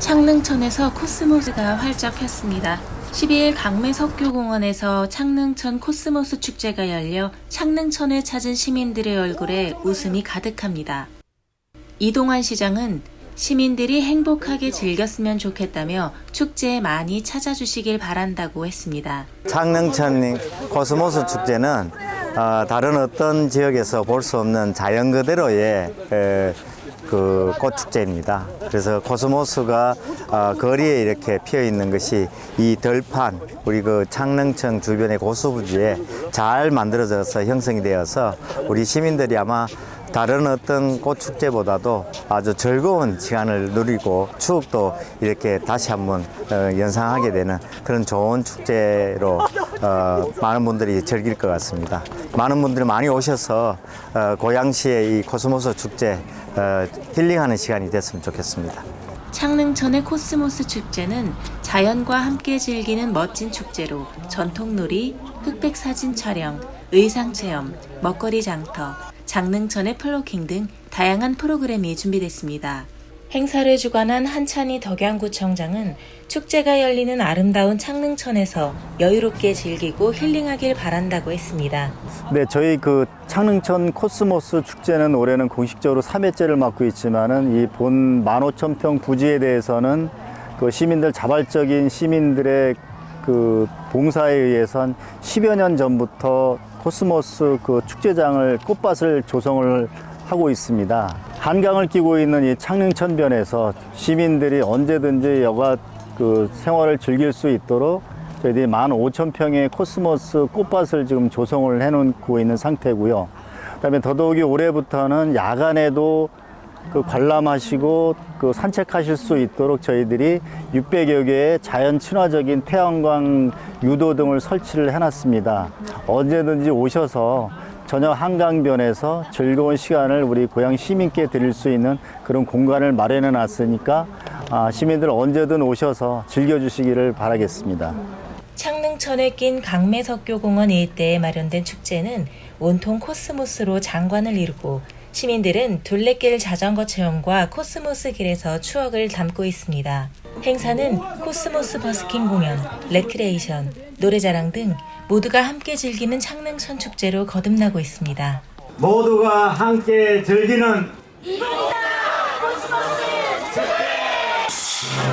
창릉천에서 코스모스가 활짝 폈습니다. 12일 강매석교공원에서 창릉천 코스모스 축제가 열려 창릉천을 찾은 시민들의 얼굴에 웃음이 가득합니다. 이동환 시장은 시민들이 행복하게 즐겼으면 좋겠다며 축제에 많이 찾아주시길 바란다고 했습니다. 창릉천 코스모스 축제는 어, 다른 어떤 지역에서 볼 수 없는 자연 그대로의 에, 그 꽃축제입니다. 그래서 코스모스가 어, 거리에 이렇게 피어 있는 것이 이 들판 우리 그 창릉천 주변의 고수부지에 잘 만들어져서 형성이 되어서 우리 시민들이 아마 다른 어떤 꽃축제보다도 아주 즐거운 시간을 누리고 추억도 이렇게 다시 한번 어, 연상하게 되는 그런 좋은 축제로 어, 많은 분들이 즐길 것 같습니다. 많은 분들이 많이 오셔서 어, 고양시의 이 코스모스 축제 어, 힐링하는 시간이 됐으면 좋겠습니다. 창릉천의 코스모스 축제는 자연과 함께 즐기는 멋진 축제로 전통놀이, 흑백 사진 촬영, 의상 체험, 먹거리 장터, 장릉천의 플로킹 등 다양한 프로그램이 준비됐습니다. 행사를 주관한 한찬희 덕양구청장은 축제가 열리는 아름다운 창릉천에서 여유롭게 즐기고 힐링하길 바란다고 했습니다. 네, 저희 그 창릉천 코스모스 축제는 올해는 공식적으로 3회째를 맡고 있지만은 이본 15,000평 부지에 대해서는 그 시민들 자발적인 시민들의 그 봉사에 의해서 한 10여 년 전부터 코스모스 그 축제장을 꽃밭을 조성을 하고 있습니다. 한강을 끼고 있는 이 창릉천변에서 시민들이 언제든지 여가 그 생활을 즐길 수 있도록 저희들이 15,000평의 코스모스 꽃밭을 지금 조성을 해놓고 있는 상태고요. 그다음에 더더욱이 올해부터는 야간에도 그 관람하시고 그 산책하실 수 있도록 저희들이 600여 개의 자연 친화적인 태양광 유도 등을 설치를 해놨습니다. 언제든지 오셔서 저녁 한강변에서 즐거운 시간을 우리 고향 시민께 드릴 수 있는 그런 공간을 마련해 놨으니까 아, 시민들 언제든 오셔서 즐겨주시기를 바라겠습니다. 창릉천에 낀 강매석교공원 일대에 마련된 축제는 온통 코스모스로 장관을 이루고 시민들은 둘레길 자전거 체험과 코스모스 길에서 추억을 담고 있습니다. 행사는 코스모스 버스킹 공연, 레크레이션, 노래자랑 등 모두가 함께 즐기는 창릉천 축제로 거듭나고 있습니다. 모두가 함께 즐기는 이동이다 코스모스 축제